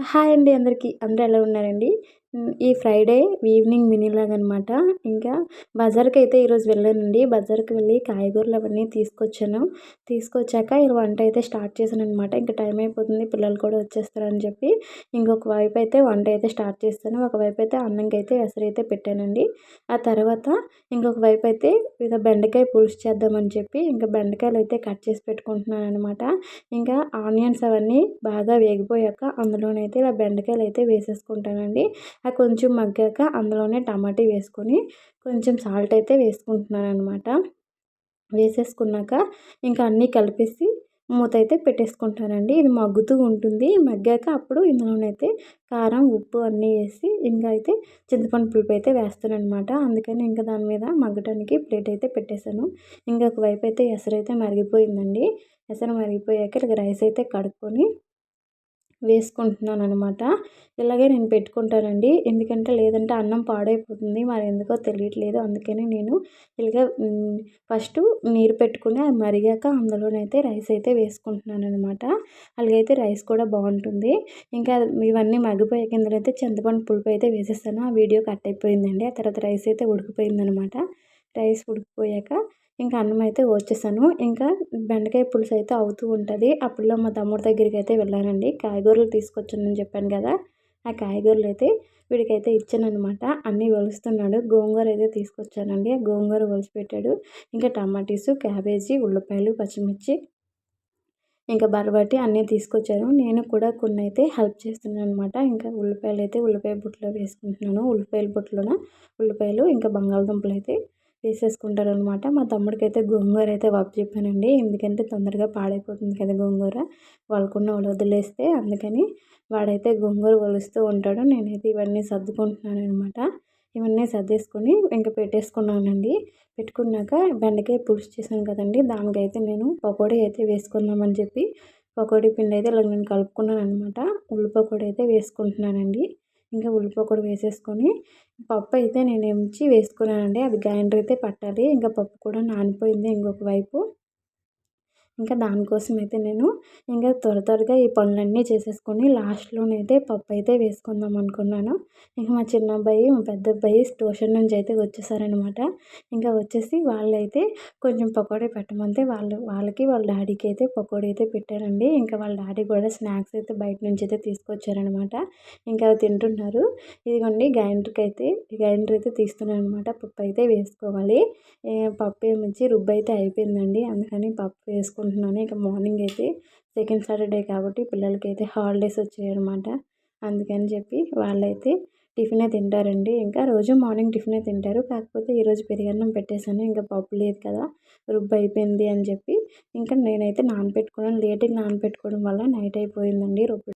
Hi అండి అందరికీ. అందరూ ఎలా ఉన్నారండి? ఈ ఫ్రైడే ఈవినింగ్ మినీలాగా అనమాట ఇంకా బజార్కి అయితే ఈరోజు వెళ్ళానండి. బజార్కి వెళ్ళి కాయగూరలు అవన్నీ తీసుకొచ్చాను. తీసుకొచ్చాక ఈ వంట అయితే స్టార్ట్ చేశాను అనమాట ఇంకా టైం అయిపోతుంది పిల్లలు కూడా వచ్చేస్తారని చెప్పి ఇంకొక వైపు అయితే వంట అయితే స్టార్ట్ చేస్తాను. ఒకవైపు అయితే అన్నంకి అయితే ఎసరైతే పెట్టానండి. ఆ తర్వాత ఇంకొక వైపు అయితే ఇక బెండకాయ పులుసు చేద్దామని చెప్పి ఇంకా బెండకాయలు అయితే కట్ చేసి పెట్టుకుంటున్నాను అనమాట ఇంకా ఆనియన్స్ అవన్నీ బాగా వేగిపోయాక అందులోనైతే ఇలా బెండకాయలు అయితే వేసేసుకుంటానండి. అది కొంచెం మగ్గాక అందులోనే టమాటా వేసుకొని కొంచెం సాల్ట్ అయితే వేసుకుంటున్నాను అనమాట వేసేసుకున్నాక ఇంకా అన్నీ కలిపేసి మూత అయితే పెట్టేసుకుంటానండి. ఇది మగ్గుతూ ఉంటుంది. మగ్గాక అప్పుడు ఇందులోనైతే కారం ఉప్పు అన్నీ వేసి ఇంకా అయితే చింతపండు పులుపు అయితే వేస్తాను అనమాట అందుకని ఇంకా దాని మీద మగ్గటానికి ప్లేట్ అయితే పెట్టేశాను. ఇంకొక వైపు అయితే ఎసరైతే మరిగిపోయిందండి. ఎసరు మరిగిపోయాక ఇక రైస్ అయితే కడుక్కొని వేసుకుంటున్నాను అనమాట ఇలాగే నేను పెట్టుకుంటానండి. ఎందుకంటే లేదంటే అన్నం పాడైపోతుంది. మరి ఎందుకో తెలియట్లేదు. అందుకని నేను ఇలాగే ఫస్ట్ నీరు పెట్టుకుని అది మరిగాక అందులోనైతే రైస్ అయితే వేసుకుంటున్నాను అనమాట అలాగైతే రైస్ కూడా బాగుంటుంది. ఇంకా ఇవన్నీ మగ్గిపోయే కింద అయితే చింతపండు పులుపు అయితే వేసేస్తాను. ఆ వీడియో కట్ అయిపోయిందండి. ఆ తర్వాత రైస్ అయితే ఉడికిపోయిందనమాట రైస్ ఉడికిపోయాక ఇంకా అన్నం అయితే వచ్చేసాను. ఇంకా బెండకాయ పులుసు అయితే అవుతూ ఉంటుంది. అప్పుడులో మా తమ్ముడి దగ్గరికి అయితే వెళ్ళానండి. కాయగూరలు తీసుకొచ్చానని చెప్పాను కదా ఆ కాయగూరలు అయితే వీడికైతే ఇచ్చానమాట అన్నీ వలుస్తున్నాడు. గోంగూర అయితే తీసుకొచ్చానండి. ఆ గోంగూర వలిసి పెట్టాడు ఇంకా టమాటీసు క్యాబేజీ ఉల్లిపాయలు పచ్చిమిర్చి ఇంకా బరబట్టి అన్నీ తీసుకొచ్చాను నేను కూడా కొన్ని అయితే హెల్ప్ చేస్తున్నాను అనమాట ఇంకా ఉల్లిపాయలు అయితే ఉల్లిపాయ బుట్టలో వేసుకుంటున్నాను. ఉల్లిపాయల బుట్టలోన? ఉల్లిపాయలు ఇంకా బంగాళదుంపలు అయితే తీసేసుకుంటారు అనమాట మా తమ్ముడికి అయితే గోంగూర అయితే వాపు చెప్పానండి. ఎందుకంటే తొందరగా పాడైపోతుంది కదా గోంగూర. వాళ్ళకున్న వాళ్ళు వదిలేస్తే అందుకని వాడైతే గోంగూర వలుస్తూ ఉంటాడు. నేనైతే ఇవన్నీ సర్దుకుంటున్నాను అనమాట ఇవన్నీ సర్దేసుకొని ఇంకా పెట్టేసుకున్నానండి. పెట్టుకున్నాక బెండకాయ పులుసు చేశాను కదండి. దానికైతే నేను పకోడీ అయితే వేసుకుందామని చెప్పి పకోడీ పిండి అయితే ఇలా నేను కలుపుకున్నాను అనమాట ఉల్లి పకోడీ అయితే వేసుకుంటున్నానండి. ఇంకా ఉల్లిపొక్కడు వేసేసుకొని పప్పు అయితే నేను ఎంచి వేసుకున్నానండి. అది గ్రైండర్ అయితే పట్టాలి. ఇంకా పప్పు కూడా నానిపోయింది ఇంకొక వైపు. ఇంకా దానికోసం అయితే నేను ఇంకా త్వర త్వరగా ఈ పనులన్నీ చేసేసుకొని లాస్ట్లోనైతే పప్పు అయితే వేసుకుందాం అనుకున్నాను. ఇంకా మా చిన్న అబ్బాయి మా పెద్ద అబ్బాయి ట్యూషన్ నుంచి అయితే వచ్చేసారనమాట ఇంకా వచ్చేసి వాళ్ళైతే కొంచెం పకోడీ పెట్టమంటే వాళ్ళు వాళ్ళకి వాళ్ళ డాడీకి అయితే పకోడీ అయితే పెట్టారండి. ఇంకా వాళ్ళ డాడీ కూడా స్నాక్స్ అయితే బయట నుంచి అయితే తీసుకొచ్చారనమాట ఇంకా తింటున్నారు. ఇదిగోండి గ్రైండర్కి అయితే గ్రైండర్ అయితే తీస్తున్నాను అనమాట పప్పు అయితే వేసుకోవాలి. పప్పు ఏమిచ్చి రుబ్బు అయితే అయిపోయిందండి. అందుకని పప్పు వేసుకున్నాను. అనుకుంటున్నాను. ఇంకా మార్నింగ్ అయితే సెకండ్ సాటర్డే కాబట్టి పిల్లలకి అయితే హాలిడేస్ వచ్చాయన్నమాట. అందుకని చెప్పి వాళ్ళైతే టిఫినే తింటారండి. ఇంకా రోజు మార్నింగ్ టిఫినే తింటారు. కాకపోతే ఈరోజు పెరిగన్నం పెట్టేశాను. ఇంకా పప్పు లేదు కదా రుబ్బు అయిపోయింది అని చెప్పి. ఇంకా నేనైతే నానబెట్టుకున్నాను లేట్గా నానపెట్టుకోవడం వల్ల నైట్ అయిపోయిందండి రుబ్బు